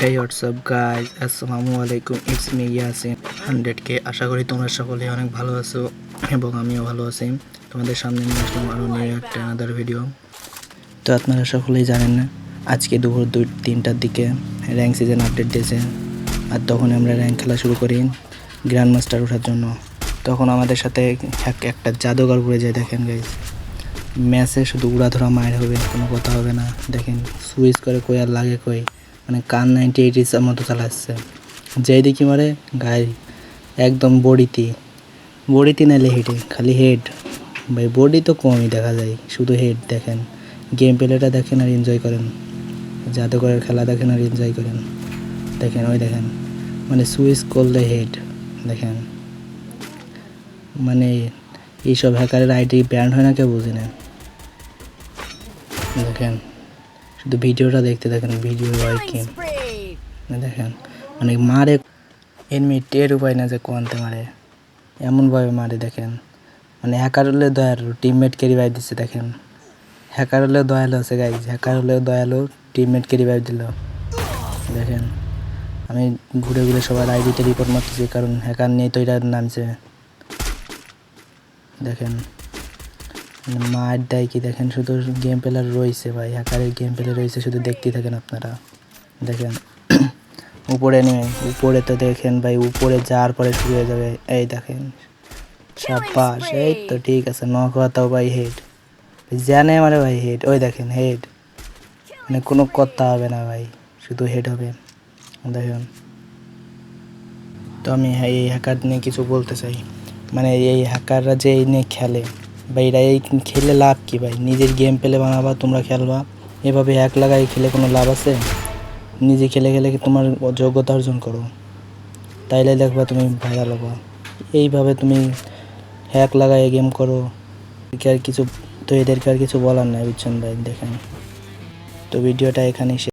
এই WhatsApp guys আসসালামু আলাইকুম ইটস মি ইয়াসিন হান্ড্রেডকে আশা করি তোমরা সকলে অনেক ভালো আছো এবং আমিও ভালো আছি। তোমাদের সামনে নিয়ে আসলাম আরও নিউ একটা আনাদার ভিডিও তো আপনারা সকলেই জানেন না, আজকে দুপুর দুই, তিনটার দিকে র্যাঙ্ক সিজন আপডেট দিয়েছে। আর তখন আমরা র্যাঙ্ক খেলা শুরু করি গ্র্যান্ড মাস্টার ওঠার জন্য। তখন আমাদের সাথে এক- একটা জাদুঘর পড়ে যায়, দেখেন গাইজ ম্যাচে শুধু উড়াধরা মায়ের হবে, কোনো কথা হবে না। দেখেন সুইচ করে কই আর লাগে কই? মানে কান নাইনটি এইটিস মতো চালাচ্ছে। যেই দেখি মারে গায়ে একদম বডিতে। বডিতে নাইলে হেডে খালি হেড ভাই বডি তো কমই দেখা যায়, শুধু হেড দেখেন। গেম প্লেটা দেখেন আর এনজয় করেন। জাদুঘরের খেলা দেখেন আর এনজয় করেন। দেখেন, ওই দেখেন। মানে সুইচ করলে হেড দেখেন। মানে এইসব হ্যাকারের আইডি ব্যান্ড হয় না কেউ বুঝি না। দেখেন। শুধু ভিডিওটা দেখতে দেখেন ভিডিও হয় কি? দেখেন মানে মারে। এমনি টের উপায় না যে কোয়ান্তে মারে। এমনভাবে মারে, দেখেন। মানে হ্যাকার হলে দয়ালু টিমমেটকে রিভাইভ দিচ্ছে দেখেন। হ্যাকার হলে দয়ালু আছে গাইজ হ্যাকার হলেও দয়ালু টিমমেটকে রিভাইভ দিল। দেখেন, আমি ঘুরে ঘুরে সবার আইডিতে রিপোর্ট মারতেছি, কারণ হ্যাকার নেই তো এটা নামছে। দেখেন মানে মার দেয় কি? দেখেন শুধু গেম প্লেয়ার রয়েছে ভাই হ্যাকারের গেম প্লে রয়েছে, শুধু দেখতেই থাকেন আপনারা। দেখেন, উপরে নেমে, উপরে তো দেখেন ভাই, উপরে যাওয়ার পরে শুরু হয়ে যাবে। এই দেখেন, সাব্বাস, এই তো ঠিক আছে ন কথাও ভাই হেড জানে আমার ভাই হেড ওই দেখেন হেড মানে কোনো কথা হবে না ভাই, শুধু হেড হবে। দেখেন, তো আমি এই হ্যাকার নিয়ে কিছু বলতে চাই। মানে এই হ্যাকাররা যে এই নিয়ে খেলে বা এরা এই খেলে লাভ কী ভাই? নিজের গেম পেলে বানাবা, তোমরা খেলবা। এভাবে এক লাগাই খেলে কোনো লাভ আছে? নিজে খেলে খেলে তোমার যোগ্যতা অর্জন করো? তাইলে দেখবা তুমি ভাইরাল হবা। এইভাবে তুমি হ্যাক লাগাই গেম করো। আর কিছু, তো এদেরকে আর কিছু বলার নাই, বুঝছেন ভাই? দেখেন। তো ভিডিওটা এখানেই